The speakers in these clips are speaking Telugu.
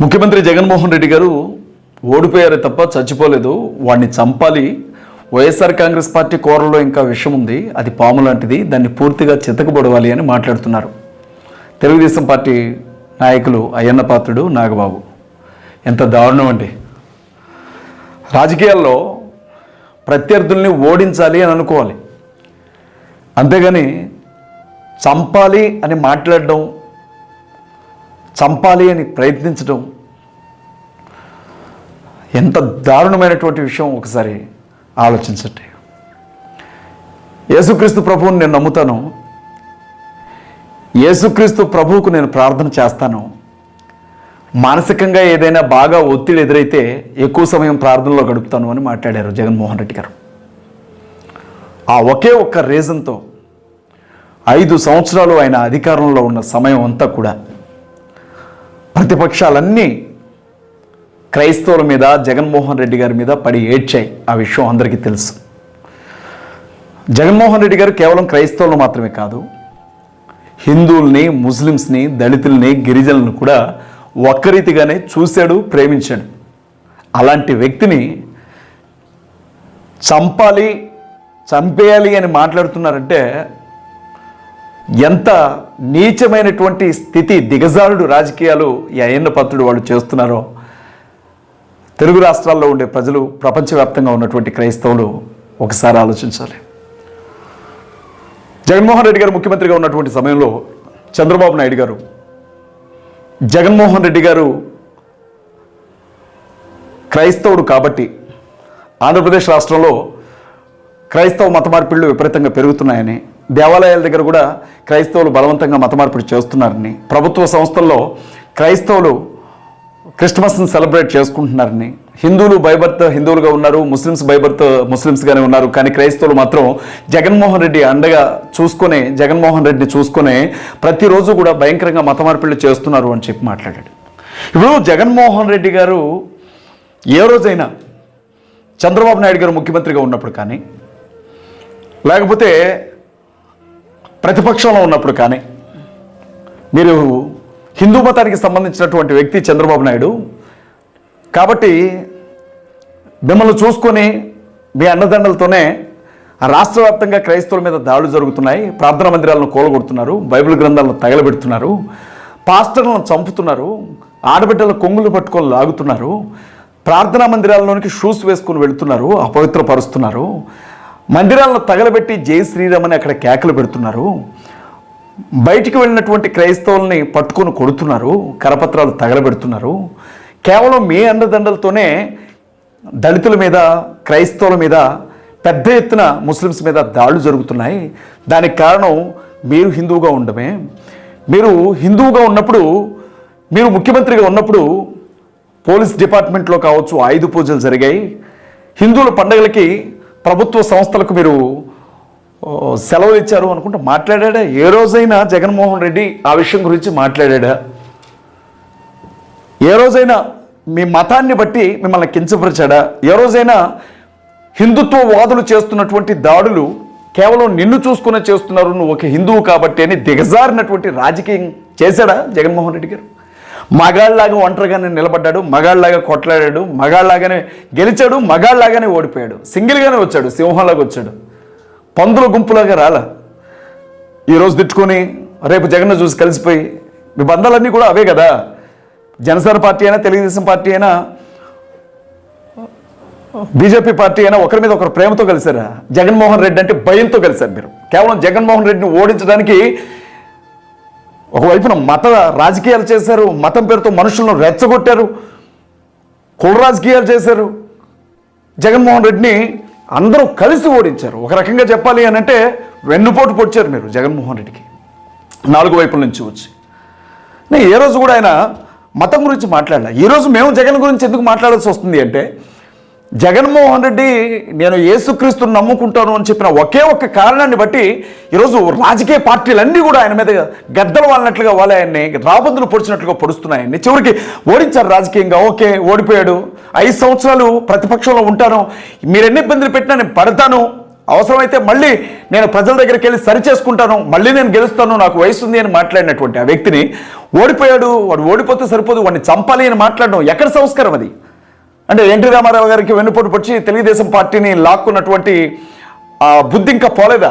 ముఖ్యమంత్రి జగన్మోహన్ రెడ్డి గారు ఓడిపోయారే తప్ప చచ్చిపోలేదు. వాడిని చంపాలి. వైఎస్ఆర్ కాంగ్రెస్ పార్టీ కూరలో ఇంకా విషం ఉంది. అది పాము లాంటిది. దాన్ని పూర్తిగా చితకబడవాలి అని మాట్లాడుతున్నారు. తెలుగుదేశం పార్టీ నాయకులు అయ్యన్న పాత్రుడు నాగబాబు. ఎంత దారుణం అండి. రాజకీయాల్లో ప్రత్యర్థుల్ని ఓడించాలి అని అనుకోవాలి. అంతేగాని చంపాలి అని మాట్లాడడం చంపాలి అని ప్రయత్నించడం ఎంత దారుణమైనటువంటి విషయం ఒకసారి ఆలోచించండి. యేసుక్రీస్తు ప్రభువుని నేను నమ్ముతాను. యేసుక్రీస్తు ప్రభువుకు నేను ప్రార్థన చేస్తాను. మానసికంగా ఏదైనా బాగా ఒత్తిడి ఎదురైతే ఎక్కువ సమయం ప్రార్థనలో గడుపుతాను అని మాట్లాడారు జగన్మోహన్ రెడ్డి గారు. ఆ ఒకే ఒక్క రీజన్తో ఐదు సంవత్సరాలు ఆయన అధికారంలో ఉన్న సమయం అంతా కూడా ప్రతిపక్షాలన్నీ క్రైస్తవుల మీద జగన్మోహన్ రెడ్డి గారి మీద పడి ఏడ్చాయి. ఆ విషయం అందరికీ తెలుసు. జగన్మోహన్ రెడ్డి గారు కేవలం క్రైస్తవులు మాత్రమే కాదు హిందువుల్ని ముస్లిమ్స్ని దళితుల్ని గిరిజనులను కూడా ఒక్కరీతిగానే చూశాడు ప్రేమించాడు. అలాంటి వ్యక్తిని చంపాలి చంపేయాలి అని మాట్లాడుతున్నారంటే ఎంత నీచమైనటువంటి స్థితి దిగజారుడు రాజకీయాలు ఈ అయ్యన్న పంతుడు వాళ్ళు చేస్తున్నారో తెలుగు రాష్ట్రాల్లో ఉండే ప్రజలు ప్రపంచవ్యాప్తంగా ఉన్నటువంటి క్రైస్తవులు ఒకసారి ఆలోచించాలి. జగన్మోహన్ రెడ్డి గారు ముఖ్యమంత్రిగా ఉన్నటువంటి సమయంలో చంద్రబాబు నాయుడు గారు జగన్మోహన్ రెడ్డి గారు క్రైస్తవుడు కాబట్టి ఆంధ్రప్రదేశ్ రాష్ట్రంలో క్రైస్తవ మత మార్పిళ్ళు విపరీతంగా పెరుగుతున్నాయని దేవాలయాల దగ్గర కూడా క్రైస్తవులు బలవంతంగా మత మార్పిడి చేస్తున్నారని ప్రభుత్వ సంస్థల్లో క్రైస్తవులు క్రిస్మస్ని సెలబ్రేట్ చేసుకుంటున్నారని హిందువులు బైబర్త్ హిందువులుగా ఉన్నారు ముస్లిమ్స్ బైబర్త్ ముస్లిమ్స్గానే ఉన్నారు కానీ క్రైస్తవులు మాత్రం జగన్మోహన్ రెడ్డి అండగా చూసుకొని జగన్మోహన్ రెడ్డిని చూసుకొని ప్రతిరోజు కూడా భయంకరంగా మతమార్పిళ్ళు చేస్తున్నారు అని చెప్పి మాట్లాడాడు. ఇప్పుడు జగన్మోహన్ రెడ్డి గారు ఏ రోజైనా చంద్రబాబు నాయుడు గారు ముఖ్యమంత్రిగా ఉన్నప్పుడు కానీ లేకపోతే ప్రతిపక్షంలో ఉన్నప్పుడు కానీ మీరు హిందూ మతానికి సంబంధించినటువంటి వ్యక్తి చంద్రబాబు నాయుడు కాబట్టి మిమ్మల్ని చూసుకొని మీ అన్నదండలతోనే రాష్ట్ర వ్యాప్తంగా క్రైస్తవుల మీద దాడులు జరుగుతున్నాయి ప్రార్థనా మందిరాలను కూలగొడుతున్నారు బైబిల్ గ్రంథాలను తగలబెడుతున్నారు పాస్టర్లను చంపుతున్నారు ఆడబిడ్డల కొంగులు పట్టుకొని లాగుతున్నారు ప్రార్థనా మందిరాల్లోనికి షూస్ వేసుకుని వెళుతున్నారు అపవిత్రపరుస్తున్నారు మందిరాలను తగలబెట్టి జై శ్రీరామ్ అని అక్కడ కేకలు పెడుతున్నారు. బయటికి వెళ్ళినటువంటి క్రైస్తవుల్ని పట్టుకొని కొడుతున్నారు. కరపత్రాలు తగలబెడుతున్నారు. కేవలం మీ అండదండలతోనే దళితుల మీద క్రైస్తవుల మీద పెద్ద ఎత్తున ముస్లిమ్స్ మీద దాడులు జరుగుతున్నాయి. దానికి కారణం మీరు హిందువుగా ఉండమే. మీరు హిందువుగా ఉన్నప్పుడు మీరు ముఖ్యమంత్రిగా ఉన్నప్పుడు పోలీస్ డిపార్ట్మెంట్లో కావచ్చు ఆయుధ పూజలు జరిగాయి. హిందువుల పండుగలకి ప్రభుత్వ సంస్థలకు మీరు సెలవులు ఇచ్చారు అనుకుంటా మాట్లాడా ఏ రోజైనా జగన్మోహన్ రెడ్డి ఆ విషయం గురించి మాట్లాడా ఏ రోజైనా మీ మతాన్ని బట్టి మిమ్మల్ని కించపరిచాడా? ఏ రోజైనా హిందుత్వ వాదులు చేస్తున్నటువంటి దాడులు కేవలం నిన్ను చూసుకునే చేస్తున్నారు నువ్వు ఒక హిందువు కాబట్టి అని దిగజారినటువంటి రాజకీయం చేశాడా జగన్మోహన్ రెడ్డి గారు? మగాళ్ళలాగా ఒంటరిగానే నిలబడ్డాడు మగాళ్ళలాగా కొట్లాడాడు మగాళ్ళలాగానే గెలిచాడు మగాళ్ళలాగానే ఓడిపోయాడు. సింగిల్గానే వచ్చాడు సింహంలాగా వచ్చాడు. పందుల గుంపులాగా రాల. ఈరోజు తిట్టుకొని రేపు జగన్ చూసి కలిసిపోయి మీ బంధాలన్నీ కూడా అవే కదా. జనసేన పార్టీ అయినా తెలుగుదేశం పార్టీ అయినా బీజేపీ పార్టీ అయినా ఒకరి మీద ఒకరు ప్రేమతో కలిసారా? జగన్మోహన్ రెడ్డి అంటే భయంతో కలిశారు మీరు. కేవలం జగన్మోహన్ రెడ్డిని ఓడించడానికి ఒకవైపున మత రాజకీయాలు చేశారు మతం పేరుతో మనుషులను రెచ్చగొట్టారు కుల రాజకీయాలు చేశారు. జగన్మోహన్ రెడ్డిని అందరూ కలిసి ఓడించారు. ఒక రకంగా చెప్పాలి అని అంటే వెన్నుపోటు పొడిచారు మీరు జగన్మోహన్ రెడ్డికి. నాలుగు వైపుల నుంచి వచ్చి. నేను ఏ రోజు కూడా ఆయన మతం గురించి మాట్లాడలే. ఈరోజు మేము జగన్ గురించి ఎందుకు మాట్లాడాల్సి వస్తుంది అంటే జగన్మోహన్ రెడ్డి నేను యేసుక్రీస్తుని నమ్ముకుంటాను అని చెప్పిన ఒకే ఒక్క కారణాన్ని బట్టి ఈరోజు రాజకీయ పార్టీలన్నీ కూడా ఆయన మీద గద్దలు వాళ్ళనట్లుగా వాళ్ళ ఆయన్ని రాబందులు పొడిచినట్లుగా పొడుస్తున్నాయన్ని చివరికి ఓడించారు రాజకీయంగా. ఓకే ఓడిపోయాడు. ఐదు సంవత్సరాలు ప్రతిపక్షంలో ఉంటాను. మీరు ఎన్ని ఇబ్బందులు పెట్టినా నేను పడతాను. అవసరమైతే మళ్ళీ నేను ప్రజల దగ్గరికి వెళ్ళి సరి చేసుకుంటాను. మళ్ళీ నేను గెలుస్తాను. నాకు వయసు ఉంది అని మాట్లాడినటువంటి ఆ వ్యక్తిని ఓడిపోయాడు. వాడు ఓడిపోతే సరిపోదు. వాడిని చంపాలి అని మాట్లాడడం ఎక్కడ సంస్కారం అది? అంటే ఎన్టీ రామారావు గారికి వెన్నుపోటు పొడిచి తెలుగుదేశం పార్టీని లాక్కున్నటువంటి బుద్ధి ఇంకా పోలేదా?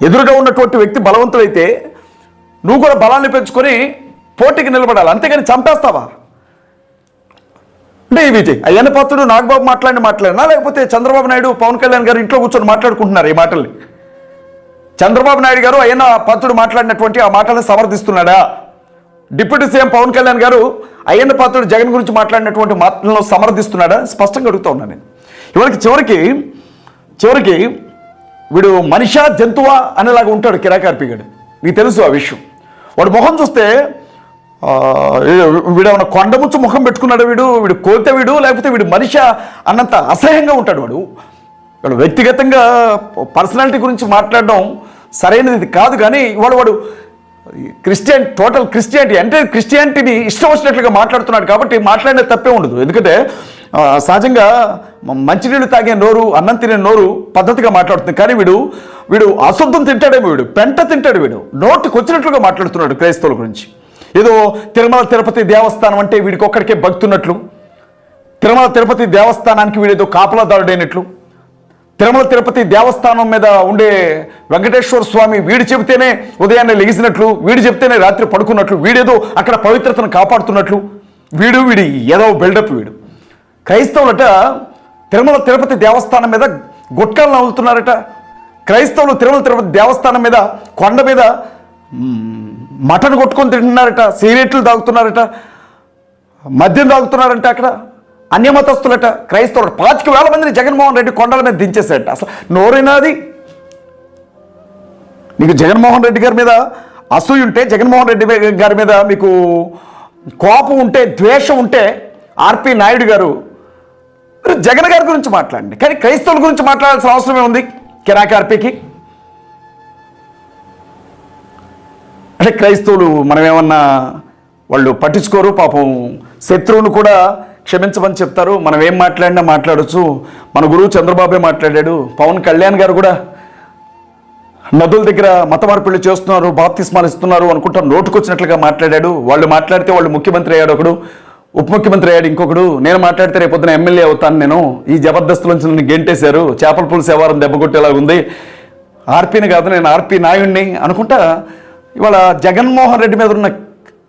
ఎదురుగా ఉన్నటువంటి వ్యక్తి బలవంతుడైతే నువ్వు కూడా బలాన్ని పెంచుకొని పోటీకి నిలబడాలి. అంతేగాని చంపేస్తావా? అంటే ఈ విజయ్ అయ్యన్న పాత్రుడు నాగబాబు మాట్లాడిన మాట్లాడినా లేకపోతే చంద్రబాబు నాయుడు పవన్ కళ్యాణ్ గారు ఇంట్లో కూర్చొని మాట్లాడుకుంటున్నారు ఈ మాటల్ని? చంద్రబాబు నాయుడు గారు అయ్యన్న పాత్రుడు మాట్లాడినటువంటి ఆ మాటలను సమర్థిస్తున్నాడా? డిప్యూటీ సీఎం పవన్ కళ్యాణ్ గారు అయ్యన్న పాత్రుడు జగన్ గురించి మాట్లాడినటువంటి మాటలను సమర్థిస్తున్నాడా? స్పష్టంగా అడుగుతా ఉన్నాను నేను. ఇవాళకి చివరికి చివరికి వీడు మనిషా జంతువా అనేలాగా ఉంటాడు కిరాకార్పిగాడు నీకు తెలుసు ఆ విషయం. వాడు మొహం చూస్తే ఆ, వీడు ఏమన్నా కొండముచ్చు ముఖం పెట్టుకున్నాడు వీడు? వీడు కోతే వీడు లేకపోతే వీడు మనిషి అన్నంత అసహ్యంగా ఉంటాడు వాడు. వాడు వ్యక్తిగతంగా పర్సనాలిటీ గురించి మాట్లాడడం సరైనది కాదు కానీ వాడు వాడు క్రిస్టియన్ టోటల్ క్రిస్టియానిటీ అంటే క్రిస్టియానిటీని ఇష్టం వచ్చినట్లుగా మాట్లాడుతున్నాడు కాబట్టి మాట్లాడిన తప్పే ఉండదు. ఎందుకంటే సహజంగా మంచినీళ్ళు తాగే నోరు అన్నం తినే నోరు పద్ధతిగా మాట్లాడుతుంది. కానీ వీడు వీడు అశుద్ధం తింటాడేమో వీడు. పెంట తింటాడు వీడు. నోటికి వచ్చినట్లుగా మాట్లాడుతున్నాడు క్రైస్తవుల గురించి. ఏదో తిరుమల తిరుపతి దేవస్థానం అంటే వీడికి ఒక్కడికే భక్తున్నట్లు. తిరుమల తిరుపతి దేవస్థానానికి వీడేదో కాపలాదారుడైనట్లు. తిరుమల తిరుపతి దేవస్థానం మీద ఉండే వెంకటేశ్వర స్వామి వీడు చెబితేనే ఉదయాన్నే లెగిసినట్లు వీడు చెబితేనే రాత్రి పడుకున్నట్లు వీడేదో అక్కడ పవిత్రతను కాపాడుతున్నట్లు. వీడు వీడి ఏదో బిల్డప్ వీడు. క్రైస్తవులట తిరుమల తిరుపతి దేవస్థానం మీద గుట్కాలను అవుతున్నారట క్రైస్తవులు తిరుమల తిరుపతి దేవస్థానం మీద కొండ మీద మటన్ కొట్టుకొని తింటున్నారట సిగరెట్లు తాగుతున్నారట మద్యం తాగుతున్నారంట అక్కడ. అన్యమతస్తులట క్రైస్తవులు పాతిక వేల మందిని జగన్మోహన్ రెడ్డి కొండల మీద దించేశారట. అసలు నోరేనా అది మీకు జగన్మోహన్ రెడ్డి గారి మీద అసూయ ఉంటే జగన్మోహన్ రెడ్డి గారి మీద మీకు కోపం ఉంటే ద్వేషం ఉంటే ఆర్పి నాయుడు గారు మీరు జగన్ గారి గురించి మాట్లాడండి. కానీ క్రైస్తవుల గురించి మాట్లాడాల్సిన అవసరమే ఉంది కిరాకి ఆర్పీకి? అంటే క్రైస్తవులు మనం ఏమన్నా వాళ్ళు పట్టించుకోరు పాపం శత్రువును కూడా క్షమించమని చెప్తారు. మనం ఏం మాట్లాడినా మాట్లాడొచ్చు. మన గురువు చంద్రబాబే మాట్లాడాడు. పవన్ కళ్యాణ్ గారు కూడా నదుల దగ్గర మత మార్పిళ్ళు చేస్తున్నారు బాప్తిస్మాలు ఇస్తున్నారు అనుకుంటా నోటుకొచ్చినట్లుగా మాట్లాడాడు. వాళ్ళు మాట్లాడితే వాళ్ళు ముఖ్యమంత్రి అయ్యాడు ఒకడు ఉప ముఖ్యమంత్రి అయ్యాడు ఇంకొకడు. నేను మాట్లాడితే రేపొద్దున ఎమ్మెల్యే అవుతాను నేను. ఈ జబర్దస్తులోంచి నన్ను గెంటేశారు. చేపల పులుసు వ్యవహారం దెబ్బకొట్టేలాగా ఉంది. ఆర్పీని కాదు నేను ఆర్పీ నాయుడిని అనుకుంటా ఇవాళ జగన్మోహన్ రెడ్డి మీద ఉన్న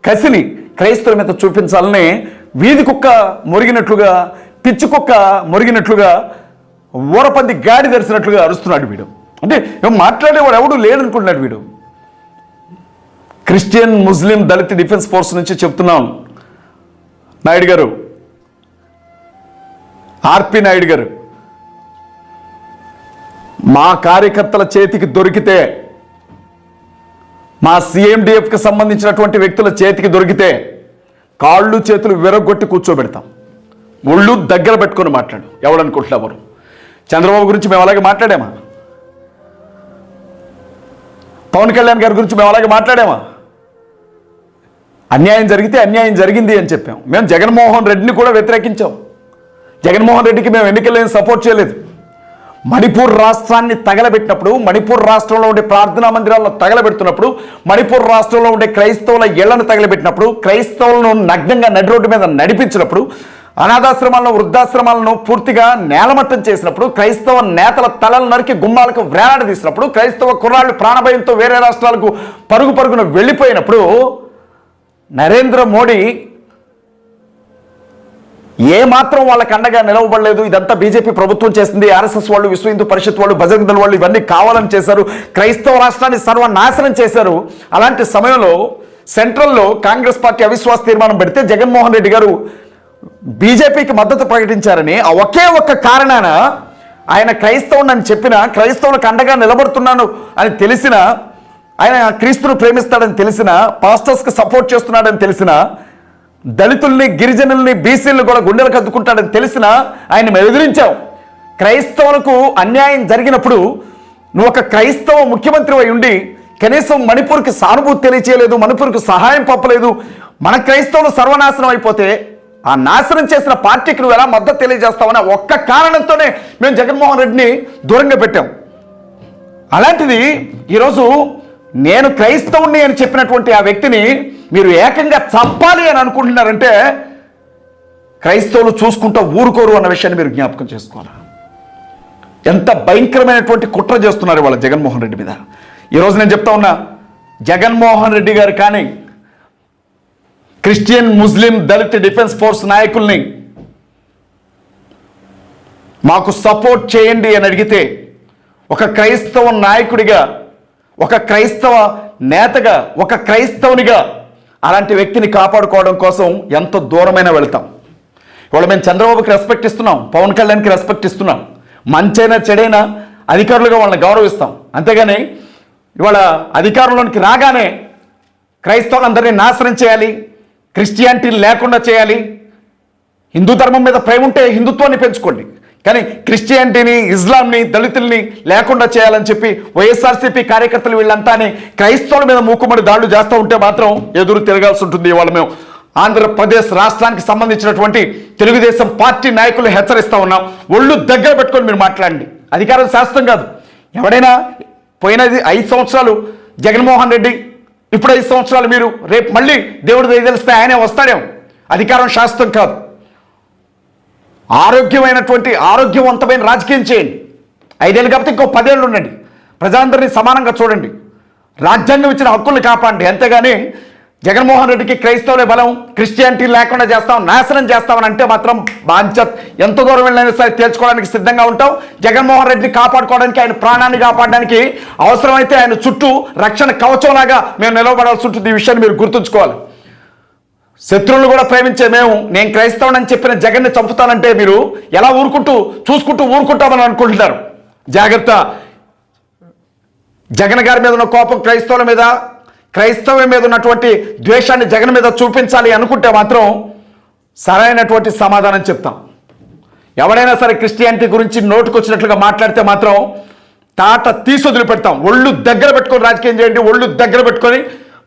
కసిని క్రైస్తవుల మీద చూపించాలని వీధి కుక్క మురిగినట్లుగా పిచ్చి కుక్క మురిగినట్లుగా ఊరపంది గాడి తెరిచినట్లుగా అరుస్తున్నాడు వీడు. అంటే మాట్లాడేవాడు ఎవడు లేడనుకుంటున్నాడు వీడు. Christian Muslim Dalit defence force నుంచి చెప్తున్నాం. నాయుడు గారు ఆర్పి నాయుడు గారు మా కార్యకర్తల చేతికి దొరికితే మా సిఎండిఎఫ్కి సంబంధించినటువంటి వ్యక్తుల చేతికి దొరికితే కాళ్ళు చేతులు విరగొట్టి కూర్చోబెడతాం. ఒళ్ళు దగ్గర పెట్టుకొని మాట్లాడు. ఎవడనుకుంటున్నావారు చంద్రబాబు గురించి మేము అలాగే మాట్లాడామా? పవన్ కళ్యాణ్ గారి గురించి మేము అలాగే మాట్లాడామా? అన్యాయం జరిగితే అన్యాయం జరిగింది అని చెప్పాం. మేము జగన్మోహన్ రెడ్డిని కూడా వ్యతిరేకించాం. జగన్మోహన్ రెడ్డికి మేము ఎన్నికలేని సపోర్ట్ చేయలేదు. మణిపూర్ రాష్ట్రాన్ని తగలబెట్టినప్పుడు మణిపూర్ రాష్ట్రంలో ఉండే ప్రార్థనా మందిరాలను తగలబెడుతున్నప్పుడు మణిపూర్ రాష్ట్రంలో ఉండే క్రైస్తవుల ఇళ్ళను తగలబెట్టినప్పుడు క్రైస్తవులను నగ్నంగా నడి రోడ్డు మీద నడిపించినప్పుడు అనాథాశ్రమాలను వృద్ధాశ్రమాలను పూర్తిగా నేలమట్టం చేసినప్పుడు క్రైస్తవ నేతల తలలు నరికి గుమ్మాలకు వేలాడదీసినప్పుడు క్రైస్తవ కుర్రాళ్ళు ప్రాణభయంతో వేరే రాష్ట్రాలకు పరుగు పరుగున వెళ్ళిపోయినప్పుడు నరేంద్ర మోడీ ఏ మాత్రం వాళ్ళకి అండగా నిలవబడలేదు. ఇదంతా బీజేపీ ప్రభుత్వం చేసింది. ఆర్ఎస్ఎస్ వాళ్ళు విశ్వ హిందూ పరిషత్ వాళ్ళు బజరంగ దళ వాళ్ళు ఇవన్నీ కావాలని చేశారు. క్రైస్తవ రాష్ట్రాన్ని సర్వనాశనం చేశారు. అలాంటి సమయంలో సెంట్రల్లో కాంగ్రెస్ పార్టీ అవిశ్వాస తీర్మానం పెడితే జగన్మోహన్ రెడ్డి గారు బీజేపీకి మద్దతు ప్రకటించారని ఆ ఒకే ఒక్క కారణాన ఆయన క్రైస్తవుని అని చెప్పిన క్రైస్తవులకు అండగా నిలబడుతున్నాను అని తెలిసిన ఆయన క్రీస్తును ప్రేమిస్తాడని తెలిసిన పాస్టర్స్కి సపోర్ట్ చేస్తున్నాడని తెలిసిన దళితుల్ని గిరిజనుల్ని బీసీలను కూడా గుండెలు కద్దుకుంటాడని తెలిసిన ఆయన మేము ఎదిరించాం. క్రైస్తవులకు అన్యాయం జరిగినప్పుడు నువ్వు ఒక క్రైస్తవ ముఖ్యమంత్రి అయి ఉండి కనీసం మణిపూర్కి సానుభూతి తెలియచేయలేదు మణిపూర్కి సహాయం పంపలేదు మన క్రైస్తవులు సర్వనాశనం అయిపోతే ఆ నాశనం చేసిన పార్టీకి నువ్వు ఎలా మద్దతు తెలియజేస్తావని ఒక్క కారణంతోనే మేము జగన్మోహన్ రెడ్డిని దూరంగా పెట్టాం. అలాంటిది ఈరోజు నేను క్రైస్తవుణ్ణి అని చెప్పినటువంటి ఆ వ్యక్తిని మీరు ఏకంగా చంపాలి అని అనుకుంటున్నారంటే క్రైస్తవులు చూసుకుంటూ ఊరుకోరు అన్న విషయాన్ని మీరు జ్ఞాపకం చేసుకోవాలి. ఎంత భయంకరమైనటువంటి కుట్ర చేస్తున్నారు వాళ్ళ జగన్మోహన్ రెడ్డి మీద. ఈరోజు నేను చెప్తా ఉన్నా జగన్మోహన్ రెడ్డి గారు కానీ Christian Muslim Dalit defence force నాయకుల్ని మాకు సపోర్ట్ చేయండి అని అడిగితే ఒక క్రైస్తవ నాయకుడిగా ఒక క్రైస్తవ నేతగా ఒక క్రైస్తవునిగా అలాంటి వ్యక్తిని కాపాడుకోవడం కోసం ఎంత దూరమైనా వెళ్తాం. ఇవాళ మేము చంద్రబాబుకి రెస్పెక్ట్ ఇస్తున్నాం పవన్ కళ్యాణ్కి రెస్పెక్ట్ ఇస్తున్నాం. మంచైనా చెడైనా అధికారులుగా వాళ్ళని గౌరవిస్తాం. అంతేగాని ఇవాళ అధికారంలోనికి రాగానే క్రైస్తవులందరినీ నాశనం చేయాలి క్రిస్టియానిటీ లేకుండా చేయాలి హిందూ ధర్మం మీద ప్రేమ ఉంటే హిందుత్వాన్ని పెంచుకోండి. కానీ క్రిస్టియానిటీని ఇస్లాంని దళితుల్ని లేకుండా చేయాలని చెప్పి వైఎస్ఆర్సీపీ కార్యకర్తలు వీళ్ళంతానే క్రైస్తవుల మీద మూకుమ్మడి దాడులు చేస్తూ ఉంటే మాత్రం ఎదురు తిరగాల్సి ఉంటుంది ఇవాళ మేము. ఆంధ్రప్రదేశ్ రాష్ట్రానికి సంబంధించినటువంటి తెలుగుదేశం పార్టీ నాయకులు హెచ్చరిస్తూ ఉన్నాం. ఒళ్ళు దగ్గర పెట్టుకొని మీరు మాట్లాడండి. అధికారం శాస్త్రం కాదు. ఎవడైనా పోయినది ఐదు సంవత్సరాలు జగన్మోహన్ రెడ్డి ఇప్పుడు ఐదు సంవత్సరాలు మీరు రేపు మళ్ళీ దేవుడు తెలిస్తే ఆయనే వస్తాడేమో. అధికారం శాస్త్రం కాదు. ఆరోగ్యమైనటువంటి ఆరోగ్యవంతమైన రాజకీయం చేయండి. ఐదేళ్ళు కాబట్టి ఇంకో పదేళ్ళు ఉండండి. ప్రజలందరినీ సమానంగా చూడండి. రాజ్యాంగం ఇచ్చిన హక్కుల్ని కాపాడండి. అంతేగాని జగన్మోహన్ రెడ్డికి క్రైస్తవులే బలం క్రిస్టియానిటీ లేకుండా చేస్తాం నాశనం చేస్తామని అంటే మాత్రం బాధ్యత ఎంత దూరం వెళ్ళినా సరే తేల్చుకోవడానికి సిద్ధంగా ఉంటాం. జగన్మోహన్ రెడ్డిని కాపాడుకోవడానికి ఆయన ప్రాణాన్ని కాపాడడానికి అవసరమైతే ఆయన చుట్టూ రక్షణ కవచంలాగా మేము నిలవబడాల్సి ఉంటుంది ఈ విషయాన్ని మీరు గుర్తుంచుకోవాలి. శత్రువులు కూడా ప్రేమించే మేము నేను క్రైస్తవునని చెప్పిన జగన్ని చంపుతానంటే మీరు ఎలా ఊరుకుంటూ చూసుకుంటూ ఊరుకుంటామని అనుకుంటున్నారు? జాగ్రత్త. జగన్ గారి మీద ఉన్న కోపం క్రైస్తవుల మీద క్రైస్తవం మీద ఉన్నటువంటి ద్వేషాన్ని జగన్ మీద చూపించాలి అనుకుంటే మాత్రం సరైనటువంటి సమాధానం చెప్తాం. ఎవడైనా సరే క్రిస్టియానిటీ గురించి నోటుకొచ్చినట్లుగా మాట్లాడితే మాత్రం తాట తీసి వదిలిపెడతాం ఒళ్ళు దగ్గర పెట్టుకొని రాజకీయం చేయండి ఒళ్ళు దగ్గర పెట్టుకొని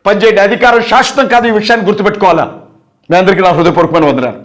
పనిచేయండి అధికారం శాశ్వతం కాదు ఈ విషయాన్ని గుర్తుపెట్టుకోవాలా? మీ అందరికీ నా హృదయపూర్వకమైన వందనాలు.